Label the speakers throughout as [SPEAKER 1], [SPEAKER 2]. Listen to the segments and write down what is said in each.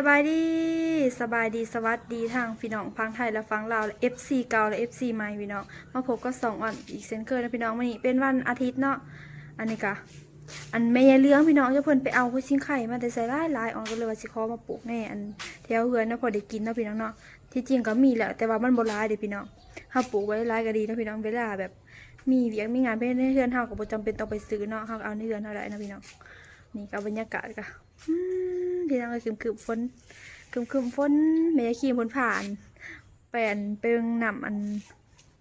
[SPEAKER 1] สบายดีสบายดีสวัสดีทางพี่น้องพังไทยและฟังลาวและ FC เก่าและ FC ใหม่พี่น้องมาพบก็สองอ่อนอีกเซนเคยนะพี่น้องวันนี้เป็นวันอาทิตย์เนาะอันนี้กะอันแม่ยายเลี้ยงพี่น้องจะเพิ่นไปเอาหัวชิงไข่มาแต่ใส่หลายลายอ่อนก็เลยว่าสิขอมาปลูกแน่อันแถวเฮือนนะพอได้กินเนาะพี่น้องเนาะที่จริงก็มีแหละแต่ว่ามันโบ่หลายเด้พี่น้องเฮาปลูกไว้ลายก็ดีนะพี่น้องเวลาแบบ มีเวียกมีงานไปในเฮือนเฮาก็บ่จำเป็นต้องไปซื้อเนาะเฮาก็เอาในเฮือนเฮาได้นะพี่น้องนี่ก็บรรยากาศก็อืม พี่น้องก็คึมๆฝนคึมคึมฝนแม่ยายขี่ฝนผ่าน แปลนเปิงนำอัน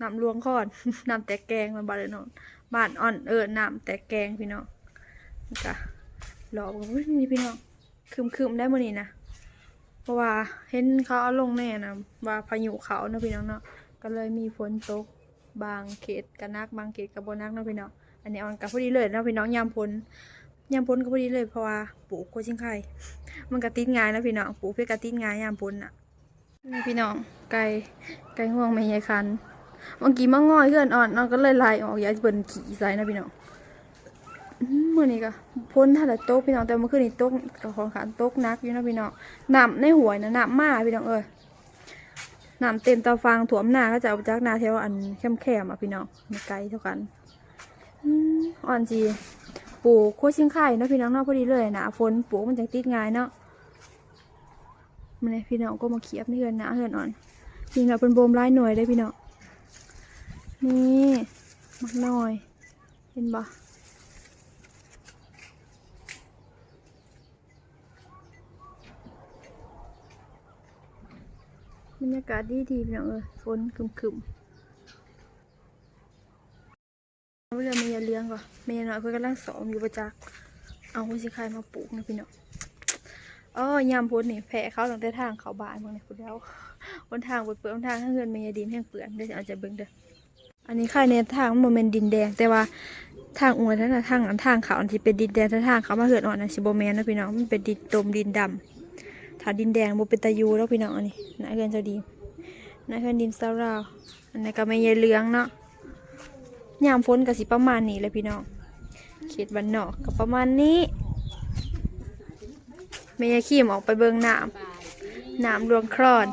[SPEAKER 1] นำลวงก่อนนำแต่แกงมันบาเลยเนาะบ้านอ่อนเออนำแต่แกงพี่น้องกะหลอกว่าอุ๊ยนี่พี่น้องคึมคึมได้มื่อนี้นะเพราะว่าเห็นเขาเอาลงแน่นะว่าพายุเขาเนาะพี่น้องเนาะก็เลยมีฝนตกบางเขตกะนักบางเขตกะบนักเนาะพี่น้องอันนี้ออนกับพอดีเลยเนาะพี่น้องยามพ้น ยามพ้นก็พอดีเลยเพราะว่าปลูกโคชิงไข่มันกระติดง่ายนะพี่น้องปลูกเพื่อกระติดง่ายยามพ้นอะนี่พี่น้องไก่ไก่ห่วงไม่ใหญ่คันเมื่อกี้มันง่อยเพื่อนอ่อนน้องก็เลยไล่ออกอยาเปิ่นขี่ใส่นะพี่น้องอื้อมื่อนี้ก็พ้นถ้าแต่โต๊ะพี่น้องแต่เมื่อคืนนี้โต๊ะกับของขานโต๊ะนักอยู่นะพี่น้องน้ำในหัวนะน้ำมาพี่น้องเอ้ยน้ำเต็มเตาฟางถ่วมหน้าก็จะเอาจากนาแถวอันแคบๆอะพี่น้องมีไก่เท่ากันอ่อนจี ปลูกโคชิงไข่เนาะพี่น้องเนาะพอดีเลยนาฝนปลูกมันจะติดง่ายเนาะมันเลยพี่น้องก็มาเขียบนี่เฮือนนะเฮือนอ่อนจริงเราเป็นโบมไล่หน่วยได้พี่น้องนี่มักน้อย เห็นบ่บรรยากาศดีดีพี่น้องเออฝนคึมคึมๆ เอาเรือเมียเลี้ยงก่อนเมียน้อยเพื่อนกำลังสอมอยู่ประจักษ์เอาหัวสิคายมาปลูกนะพี่น้องอ๋อยามพ้นนี่แพ้เขาตั้งแต่ทางเขาบานพวกนี้พูดแล้วบนทางเปื่อยๆบนทางข้างเงินมีดินแห้งเปลือนเดี๋ยวอาจจะเบิ่งเด้ออันนี้ค่ายในทางมันบ่แมันดินแดง แต่ว่าทางอวยท่านนะทางอันทางเขาอันที่เป็นดินแดงถ้าทางเขามาเหือนอ่อนนะสิโบแมนนะพี่น้องมันเป็นดินตมดินดำถ้าดินแดงบ่เป็นตะยูแล้วพี่น้องอันนี้นายเฮือนจ้าดีนายเฮือนดินซาราวอันนี้ก็ไม่ยายเหลืองเนาะ ยามพ้นก็สิประมาณนี้เลยพี่น้องเขตบ้านนอกก็ประมาณนี้แม่ยายขี้มออกไปเบิ่งน้ำน้ำรวงคลอน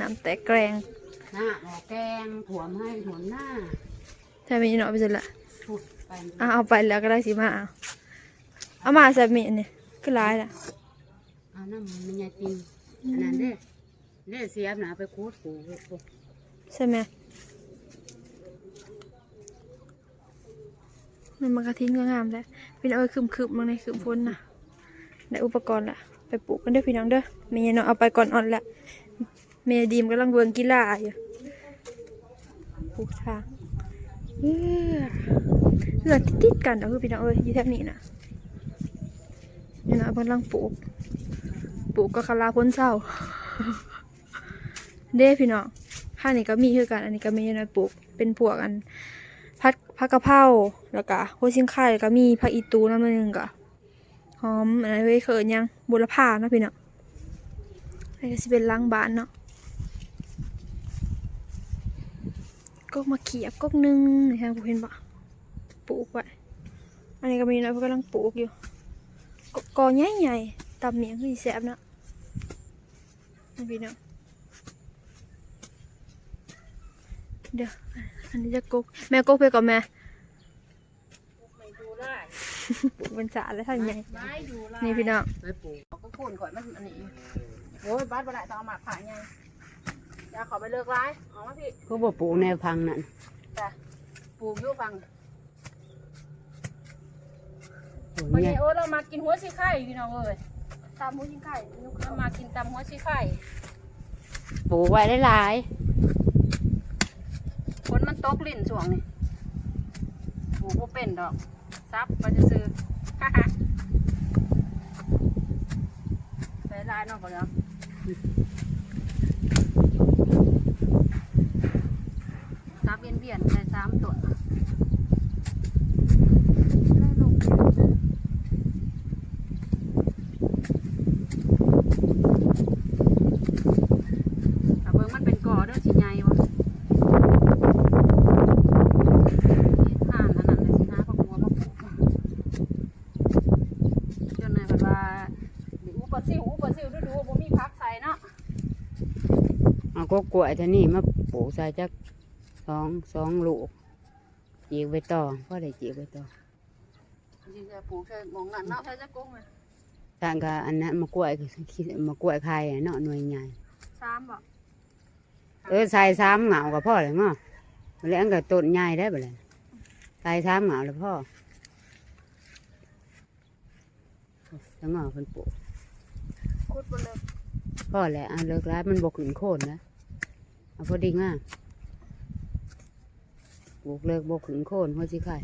[SPEAKER 1] น้ำแตกแกรง
[SPEAKER 2] หน้าหมอแกงถวมให้ถวมหน้า
[SPEAKER 1] ใช่ไหมยีเนาะไปเสร็จละ
[SPEAKER 2] ถุดไป
[SPEAKER 1] อะเอาไปแล้วก็ได้สิมาเอาเอามาใส่เมียนี่ก็ร้ายละ
[SPEAKER 2] เอาน้ำมันยาตินอันนั้นเด้เด้เสียบหนาไปคูดกูกู
[SPEAKER 1] ใช่ไหม มันมันกระทิ้งงามแล้วพี่น้องเอ้ยคืมคืมๆมึงในคืมพ้นนะได้อุปกรณ์ละไปปลูกกันเด้อพี่น้องเด้อเมียเนาะเอาไปก่อนอ่อนละเมียดีมกำลังเวิร์งกีฬาอยู่ปลูกทางเอื้อเอื้อติดกันเด้อพี่น้องเอ้ยอยู่แถบนี้นะนี่นะกำลังปลูก ปลูกก็คาราพ้นเศร้า เด้พี่น้องข้างนี้ก็มีคือกัน อันนี้ก็มีนะปลูกเป็นพวกอัน พัดผักกะเพราแล้วก็หัวชิงไข่แล้วก็มีผักอีตูน้ำมันหนึงก็หอมอันนี้นเว้ยเขินยังบุรพาเนาะพี่เน้องอันนี้ก็สิเป็นล้างบ้านเนาะก็มาเขียบก๊กหนึงนี่ฮะผมเห็นปะปลูกไว้อันนี้ก็มีนะเพื่อนกำลังปลูกอยู่กอใหญ่ใหญ่ๆตำเมียงคือแสบนะนี่พี่น้องเดี๋ยว อันนี้จะกกแม่กกไปก่อนแม่
[SPEAKER 2] ไม่ดูได้
[SPEAKER 1] ปลูกเป็นสาแล้วท่านไง
[SPEAKER 2] ไม่ดูได้
[SPEAKER 1] นี่พี่น้อง
[SPEAKER 2] ไปปลูกเขาก็พูนข่อยมันอันนี้โอ้ยบ้านบ่ได้ต้องเอามาผ่าไงอย่าขอไปเลิกร้ายออกมาพี่ก็บ่ปลูกแนวพังนั่นจ้ะปลูกอยู่ฟัง
[SPEAKER 3] พอดีโอ้เรามากินหัวชีไข่พี่น้องเอ้ย
[SPEAKER 1] ตามมูยิงไข่ลูก
[SPEAKER 3] เรามากินตำหัวชีไข่
[SPEAKER 2] ปลูกไว้ได้หลาย
[SPEAKER 3] ฝนมัน ตกลิ่นช่วงนี้ปลูกบ่เป็นดอก ซับไปจะซื้อฮ่าฮ่าไปลายน้องก่อนเนาะซับเบียนเบียนๆได้สามตัวแต่เบิ่งมันเป็นก่อเด้อสิใหญ่วะ ทานอันนั้นเลยสิหาผักบัวมาปลูกจนนายเพิ่นว่าดิอุปสิวอุปสิวดูดูบ่มีพัก
[SPEAKER 2] ก็กล้วยท่านี่มาปลูกใส่จักสองสองลูกจีกไปต่อก็ได้จีกไปต่อ
[SPEAKER 3] จริงๆจะปลูกใช่หมองนั่นเนาะใช่จะกุ้งเลย
[SPEAKER 2] ทางก็อันนั้นมากล้วยก็คิดมากล้วยไข่เนาะหน่วยใหญ่
[SPEAKER 1] สามบ่
[SPEAKER 2] เออใส่สามเหงากับพ่อเลยเนาะแล้วก็ต้นใหญ่ได้บ่เลยใส่สามเหงาแล้วพ่อแล้วเหงาเป็นปลูก
[SPEAKER 1] คุดบ่เลย
[SPEAKER 2] พ่อแหละอะเลิกแล้วมันบกขึ้นโคนนะ เอาพอดีงามปลูกเลิกบกขึ้นโคนหัวสิไข่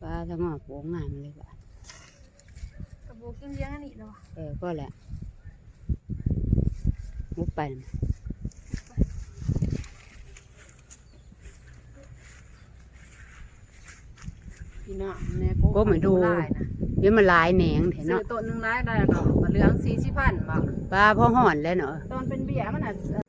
[SPEAKER 2] ปลาทั้งหมดปลูกงามเลยว่ะ
[SPEAKER 1] กระโบกินเลี้ยงอันนี้แล้ววะ
[SPEAKER 2] เออก็แหละมุกไปน่ะ
[SPEAKER 3] พี่น้องแน่กุ้งลายนะ
[SPEAKER 2] เดี๋ยวมันหลายแหนงเถอะ
[SPEAKER 3] ซื้อ
[SPEAKER 2] เนาะ
[SPEAKER 3] ตัวหนึ่งร้ายได้ก็มาเหลืองสี่สิบพันบาท
[SPEAKER 2] ปลาพ่อห่อนแล้วเนาะ
[SPEAKER 3] ตอนเป็นเบียร์มันอะ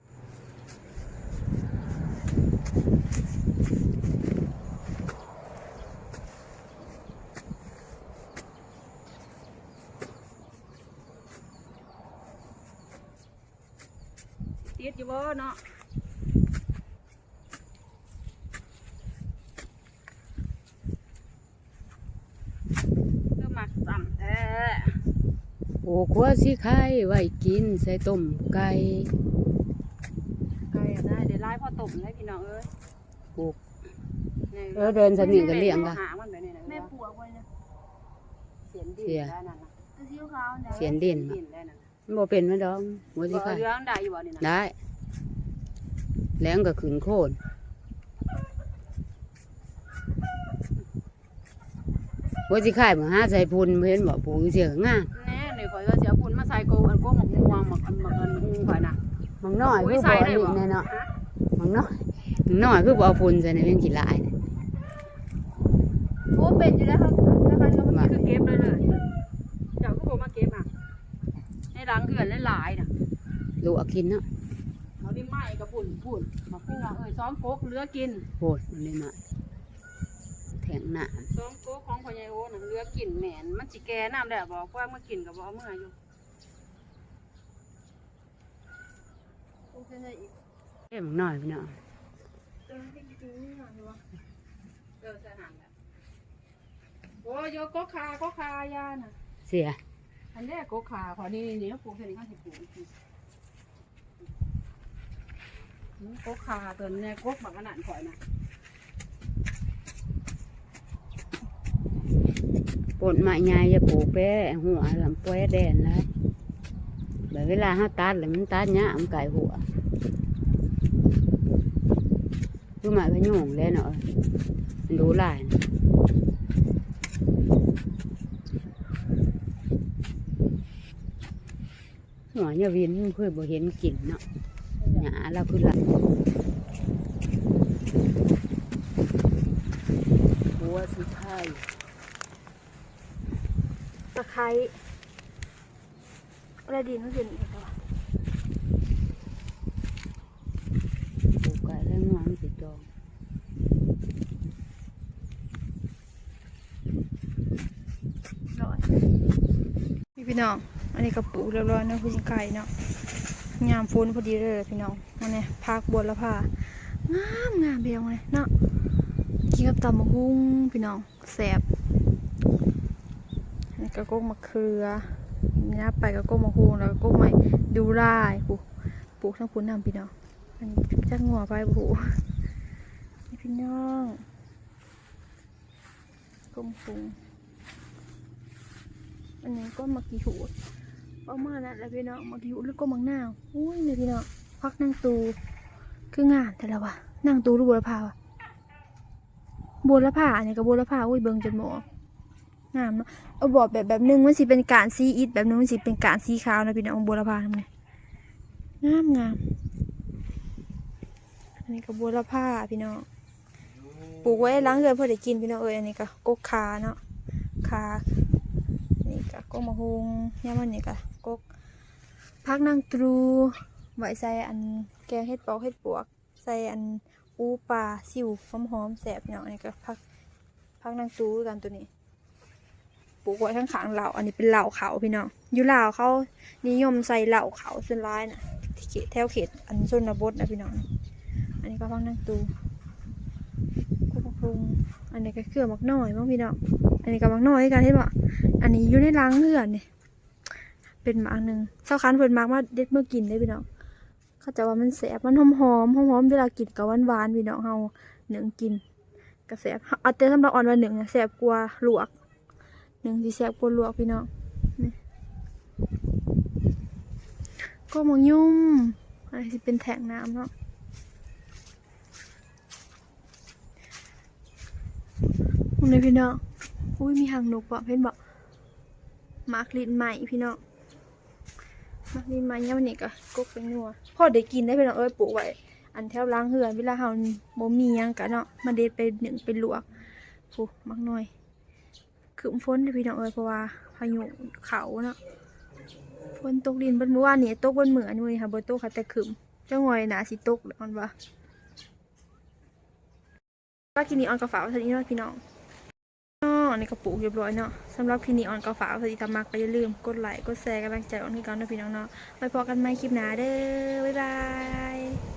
[SPEAKER 3] ติดอยู่บ่เนาะก็หมักต่ำเออ
[SPEAKER 2] โอ้ขัวสิไข่ไว้กินใส่ต้มไก่
[SPEAKER 3] ไก่อะได้เดี๋ยวไล่พ่อตุ่มได้พี่น้องเอ้ย
[SPEAKER 2] ปลูก
[SPEAKER 3] นี่
[SPEAKER 2] เออเดินสนิทกันเลี้ยงกัน
[SPEAKER 3] หามันไปนี่นะ
[SPEAKER 1] แม่ปวกไว้นะ
[SPEAKER 3] เสียนดิน
[SPEAKER 2] เสีย
[SPEAKER 3] ได้นั่นน่ะ
[SPEAKER 1] กระซิวขาวเนี่ย
[SPEAKER 2] เสียนดิน
[SPEAKER 3] ดินได้นั่นน่ะ
[SPEAKER 2] มันบ่เป็นมันดองหัวสิ
[SPEAKER 3] บ่
[SPEAKER 2] ไข่
[SPEAKER 3] เรื่องได้อยู่บ่นี่นะ
[SPEAKER 2] ได้ แล้วก็ขึ้นโคนหัวสิไข่มาหาใส่พุ่นเพิ่นบ่ปลูกเสียงาม
[SPEAKER 3] แน่นี่ข่อยก็สิเอาปุ่นมาใส่โกอันโกหมกม่วงหมกอันหมกอันงูข่อยน่ะ
[SPEAKER 2] มังน้อยคือบ่
[SPEAKER 3] ใส่
[SPEAKER 2] อัน
[SPEAKER 3] ได้
[SPEAKER 2] นี้
[SPEAKER 3] บ่
[SPEAKER 2] แน่เนาะ
[SPEAKER 3] ฮะ
[SPEAKER 2] มังน้อยมังน้อยคือบ่เอาพุ่นใส่ในเรื่องกี่ลายน่ะ
[SPEAKER 1] โอ้เป็นอยู่แล้วครับแล้วคันก็
[SPEAKER 3] นี่
[SPEAKER 1] มา
[SPEAKER 3] คือเก็บเลยเลยเจ้าก็บ่มาเก็บ อะในรังเหือนหลายๆน่ะ
[SPEAKER 2] ลูกเอากินเนาะ
[SPEAKER 3] เอาดิไม้กับปุ่นปุ่นมาพี่น้องเอ้ยซ้อมโกกเหลือกิน
[SPEAKER 2] โหดมันเลยมาแทงหน้า
[SPEAKER 3] ซ้อมโกกของพ่อใหญ่โอ้น่ะเหลือกินแหม่นมันสิแก่น้ำได้บอกว่ามากินก็บ่เอาเมื่ออยู่
[SPEAKER 1] โอ้เป็นอะไรอีก
[SPEAKER 2] เอ้ยมังน้อยพี่น้อง
[SPEAKER 1] เออจริงๆนี่หน่อยวะ
[SPEAKER 3] เออใส่หันแล้วโอ้ยโยกกขาก็ขายาน่ะ
[SPEAKER 2] เสีย
[SPEAKER 3] อันแรกกกขาขอนี่นี่ปลูกเท่นี้ก็สิปลูกอีกทีกกขาตัวนี้กกบักขนาดข่อยนะ
[SPEAKER 2] ปนไม้ใหญ่จะปลูกแป้หัวลำแป้แดนแล้วแบบเวลาเฮาตัดแล้วมันตัดเนี้ยมันไก่หัวคือไม้พะยุงแล้วเนาะมันดูหลายนะ หัวเนี่ยวินเพื่อบ่เห็นกลิ่นเนาะหยาเราคือหลักหัวสุดท้าย
[SPEAKER 1] ตะไคร้อะไรดีมันเป็นอีกแล้ววะ
[SPEAKER 2] ปลูกไก่แล้วงวมันสิจอง
[SPEAKER 1] ร้อยพี่พี่น้องอั นนี้กระปุกเรียบร้อยเนาะผู้หญิงไก่เนาะงามฟูนพอดีเลยพี่น้องอันนี้พักบนละผ้างามงามเบียงเลยเนาะกินกับตำมะฮุ้งพี่น้องแสบอันนี้กระโกกมะเขือนี่นะไปกระโกกมะฮุ้งแล้วกระโกกใหม่ดูลายปลูกปลูกทั้งพูนนำพี่น้องอันนี้จักงัวไปปลูกนี่พี่น้องกลมปุงอันนี้ก็มักกีหูด ประมาณนั้นแหละพี่น้องมักกีหูดหรือก็มังหน้าอุ้ยเนี่ยพี่น้องพักนั่งตูคืองานแต่ละวะนั่งตูรือบัวละพาวะบัวละพาอันนี้ก็บัวละพาอุ้ยเบิ่งจนหมองามเนาะเอาบอกแบบแบบหนึงมันสิเป็นการซีอิดแบบหนึงมันสิเป็นการสีขาวนะพี่น้องบัวละพาทำไงงามงามอันนี้ก็บัวละพาพี่น้องปลูกไว้ล้างเรือนพอได้กินพี่น้องเอ้ยอันนี้ก็กกขาเนาะขา ก็กมะฮุงยามมันนี่ก็กกพักนางตรูไว้ใส่อันแกงเห็ดปอกเห็ดปวก ใส่อันอูปลาซิวหอมๆแสบเนาะอันนี้ก็พักพักนางตรูกันตัวนี้ปลูกไว้ข้างๆเหล่าอันนี้เป็นเหล่าเขาพี่น้องอยู่เหล่าเขานิยมใส่เหล่าเขาส่วนร้ายน่ะที่เขตแถวเขตอันชนบทนะพี่น้องอันนี้ก็พักนางตรูกุกพุง อันนี้ก็เครือมักน้อยมั้งพี่น้อง อันนี้ก็มักน้อยกันเห็นบ่อันนี้อยู่ในล้างเหือนนี่เป็นมากหนึ่งเช้าคันเพิ่นมากมาเด็ดเมื่อกินได้พี่น้อง เขาจะว่ามันแสบมันหอมหอมหอมหอมเวลากินกับหวานหวานพี่น้องเฮาหนึ่งกินก็แสบเอาแต่สำหรับอ่อนว่าหนึ่งน่ะแสบกว่าลวกหนึ่งที่แสบกว่าลวกพี่น้องก็มองยุ่มอันนี้สิเป็นแทงน้ำเนาะ คุณเลยพี่น้องอุ้ยมีหางนกบ่เพ่นบ่มาร์กลินใหม่พี่น้องมักนี่มาเนี่ยวันนี้ก็กกเป็นนัวพ่อได้กินได้เป็นเอ้ยปลูกไว้อันแถวล้างเหือนเวลาเฮาบ่มียังกะเนาะมาเด็ดไปหนึ่งไปลวกผู้มักน้อยคือฝนเด้พี่น้องเอ้ยเพราะว่าพายุเขาเนาะฝนตกดินบิ่เมื่อวานนี้ตกบนเหมือนมื้อนี้ค่ะบ่ตกค่ะแต่ครึมจังหอยน่าสิตกแล้วมันว่ก็กินนี่ออนกระฝากเท่านี้นะพี่น้อง อ๋อนนี้ก็ปลูกเรียบร้อยเนาะสำหรับคลิปนี้ออนก็ฝากสติธรรมักก็อย่าลืมกดไลค์กดแชร์กำลังใจออนให้กันนะพี่น้องเนาะไว้พอกันใหม่คลิปหน้าเด้อบ๊ายบาย